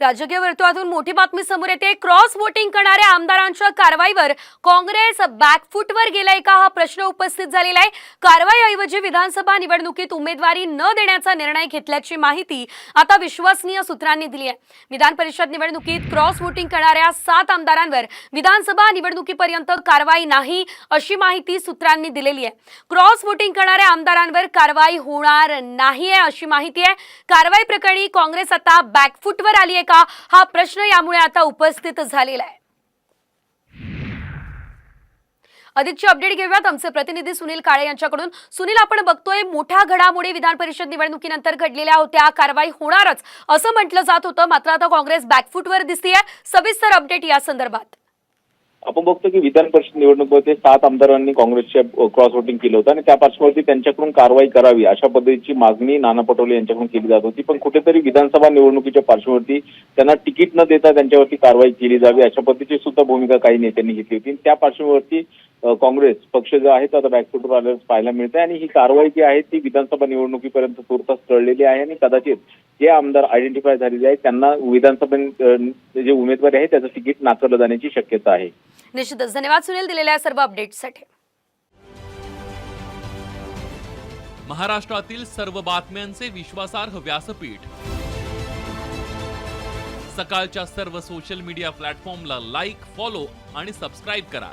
राजकीय वर्तुळातून मोठी बातमी समोर येते. क्रॉस वोटिंग करणाऱ्या आमदारांच्या कारवाईवर काँग्रेस बॅकफुटवर गेलाय का? हा प्रश्न उपस्थित झालेला आहे. कारवाईऐवजी विधानसभा निवडणुकीत उमेदवारी न देण्याचा निर्णय घेतल्याची माहिती आता विश्वसनीय सूत्रांनी दिली आहे. विधान परिषद निवडणुकीत क्रॉस वोटिंग करणाऱ्या सात आमदारांवर विधानसभा निवडणुकीपर्यंत कारवाई नाही अशी माहिती सूत्रांनी दिलेली आहे. क्रॉस वोटिंग करणाऱ्या आमदारांवर कारवाई होणार नाही आहे अशी माहिती आहे. कारवाई प्रकरणी काँग्रेस आता बॅकफुटवर आली आहे का? हा प्रश्न यामुळे आता उपस्थित झालेला आहे. अधिकची अपडेट घेऊयात. आमचे प्रतिनिधी सुनील काळे यांच्याकडून. सुनील आपण बघतोय मोठ्या घडामोडी विधान परिषद निवडणुकीनंतर घडलेल्या होत्या. कारवाई होणारच असं म्हटलं जात होतं. मात्र आता काँग्रेस बॅकफूटवर दिसतीये. सविस्तर अपडेट या संदर्भात. आपण बघतो की विधान परिषद निवडणुकीमध्ये सात आमदारांनी काँग्रेसच्या क्रॉस वोटिंग केलं होतं आणि त्या पार्श्वभूमीवरती त्यांच्याकडून कारवाई करावी अशा पद्धतीची मागणी नाना पटोले यांच्याकडून केली जात होती. पण कुठेतरी विधानसभा निवडणुकीच्या पार्श्वभूमीवरती त्यांना तिकीट न देता त्यांच्यावरती कारवाई केली जावी अशा पद्धतीची सुद्धा भूमिका काही नेत्यांनी घेतली होती. त्या पार्श्वभूमीवरती काँग्रेस पक्ष जो आहे तो आता आल्याचं पाहायला मिळते आणि ही कारवाई जी आहे ती विधानसभा निवडणुकीपर्यंत तुर्तास टळलेली आहे आणि कदाचित जे आमदार आयडेंटिफाय झालेले आहेत त्यांना विधानसभा जे उमेदवारी आहे त्याचं तिकीट नाकारलं जाण्याची शक्यता आहे. निश्चितच. धन्यवाद सुनील दिलेल्या सर्व अपडेट्ससाठी महाराष्ट्रातील सर्व बातम्यांचे विश्वासार्ह व्यासपीठ. सकाळच्या सर्व सोशल मीडिया प्लॅटफॉर्मला लाईक फॉलो आणि सबस्क्राईब करा.